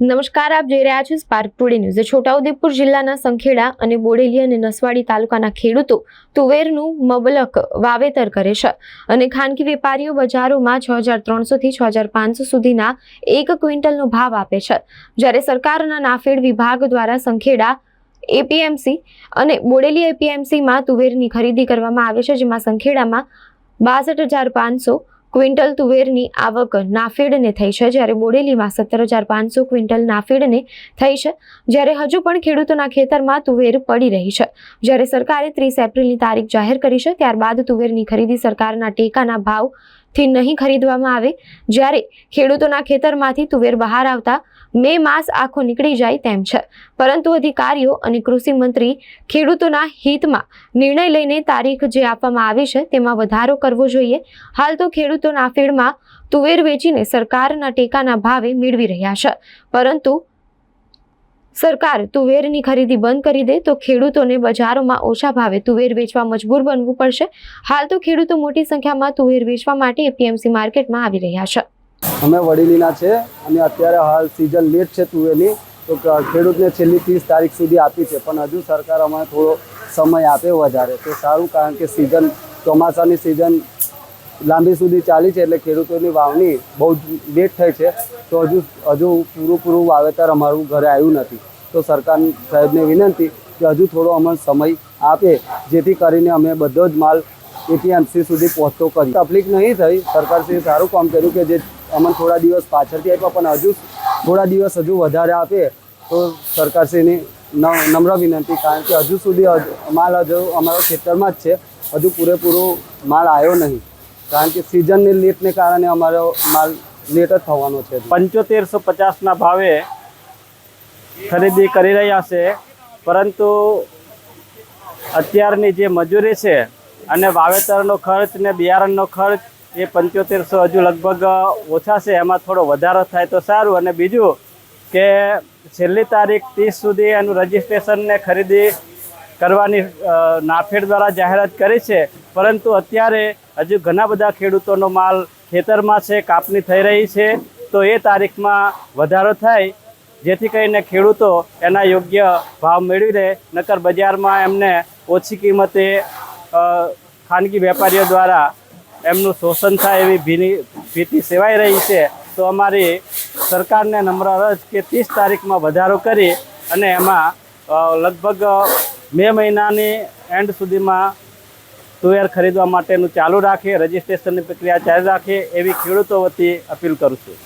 નમસ્કાર, આપ જોઈ રહ્યા છો સ્પાર્ક ટુડે ન્યૂઝ છોટાઉદેપુર જિલ્લાના સંખેડા અને બોડેલી અને નસવાડી તાલુકાના ખેડૂતો તુવેરનું મબલક વાવેતર કરે છે અને ખાનગી વેપારીઓ બજારોમાં છ હજાર ત્રણસોથી છ હજાર પાંચસો સુધીના એક ક્વિન્ટલનો ભાવ આપે છે. જ્યારે સરકારના નાફેડ વિભાગ દ્વારા સંખેડા એપીએમસી અને બોડેલી એપીએમસીમાં તુવેરની ખરીદી કરવામાં આવે છે, જેમાં સંખેડામાં બાસઠ હજાર પાંચસો ક્વિન્ટલ તુવેરની આવક નાફેડને થઈ છે. જ્યારે બોડેલીમાં સત્તર હજાર પાંચસો ક્વિન્ટલ નાફેડને થઈ છે. જ્યારે હજુ પણ ખેડૂતોના ખેતરમાં તુવેર પડી રહી છે. જ્યારે સરકારે ત્રીસ એપ્રિલની તારીખ જાહેર કરી છે, ત્યારબાદ તુવેરની ખરીદી સરકારના ટેકાના ભાવથી નહીં ખરીદવામાં આવે. જ્યારે ખેડૂતોના ખેતરમાંથી તુવેર બહાર આવતા મે માસ આખો નીકળી જાય તેમ છે. પરંતુ અધિકારીઓ અને કૃષિ મંત્રી ખેડૂતોના હિતમાં નિર્ણય લઈને તારીખ જે આપવામાં આવી છે તેમાં વધારો કરવો જોઈએ. હાલ તો ખેડૂતો નાફેડમાં તુવેર વેચીને સરકારના ટેકાના ભાવે મેળવી રહ્યા છે. પરંતુ સરકાર તુવેરની ખરીદી બંધ કરી દે તો ખેડૂતોને બજારોમાં ઓછા ભાવે તુવેર વેચવા મજબૂર બનવું પડશે. હાલ તો ખેડૂતો મોટી સંખ્યામાં તુવેર વેચવા માટે એપીએમસી માર્કેટમાં આવી રહ્યા છે. અમે વડીલીના છે અને અત્યારે હાલ સિઝન લેટ છે તુવેરની. તો ખેડૂતને છેલ્લી ત્રીસ તારીખ સુધી આપી છે, પણ હજુ સરકાર અમને થોડો સમય આપે વધારે. તો સારું, કારણ કે સિઝન ચોમાસાની સિઝન લાંબી સુધી ચાલી છે એટલે ખેડૂતોની વાવણી બહુ લેટ થઈ છે. તો હજુ હજુ પૂરું પૂરું વાવેતર અમારું ઘરે આવ્યું નથી. તો સરકાર સાહેબને વિનંતી કે હજુ થોડો અમને સમય આપે, જેથી કરીને અમે બધો જ માલ એપીએમસી સુધી પહોંચતો કરી. તકલીફ નહીં થઈ. સરકારશ્રીએ સારું કામ કર્યું કે જે અમને થોડા દિવસ પાછળથી આપ્યા, પણ હજુ થોડા દિવસ હજુ વધારે આપે, તો સરકારશ્રીની નમ્ર વિનંતી, કારણ કે હજુ સુધી માલ હજુ અમારા ખેતરમાં જ છે. હજુ પૂરેપૂરો માલ આવ્યો નહીં. કારણ કે સિઝનની લેટને કારણે અમારો માલ લેટ જ થવાનો છે. પંચોતેરસો પચાસના ભાવે ખરીદી કરી રહ્યા છે. પરંતુ અત્યારની જે મજૂરી છે અને વાવેતરનો ખર્ચ ને બિયારણનો ખર્ચ એ પંચોતેરસો હજુ લગભગ ઓછા છે. એમાં થોડો વધારો થાય તો સારું. અને બીજું કે છેલ્લી તારીખ ત્રીસ સુધી એનું રજીસ્ટ્રેશનને ખરીદી કરવાની નાફેડ દ્વારા જાહેરાત કરી છે. પરંતુ અત્યારે હજુ ઘણા બધા ખેડૂતોનો માલ ખેતરમાં છે, કાપણી થઈ રહી છે. તો એ તારીખમાં વધારો થાય જેથી કરીને ખેડૂતો એના યોગ્ય ભાવ મેળવી રહે, નકર બજારમાં એમને ઓછી કિંમતે ખાનગી વેપારીઓ દ્વારા એમનું શોષણ થાય એવી ભીની, ભીતિ સેવાઈ રહી છે, તો અમારી સરકારને નમ્ર અરજ કે ત્રીસ તારીખમાં વધારો કરી અને એમાં લગભગ મે મહિનાની એન્ડ સુધીમાં તુવેર ખરીદવા માટેનું ચાલુ રાખે, રજિસ્ટ્રેશનની પ્રક્રિયા ચાલુ રાખે એવી ખેડૂતો વતી અપીલ કરું છું.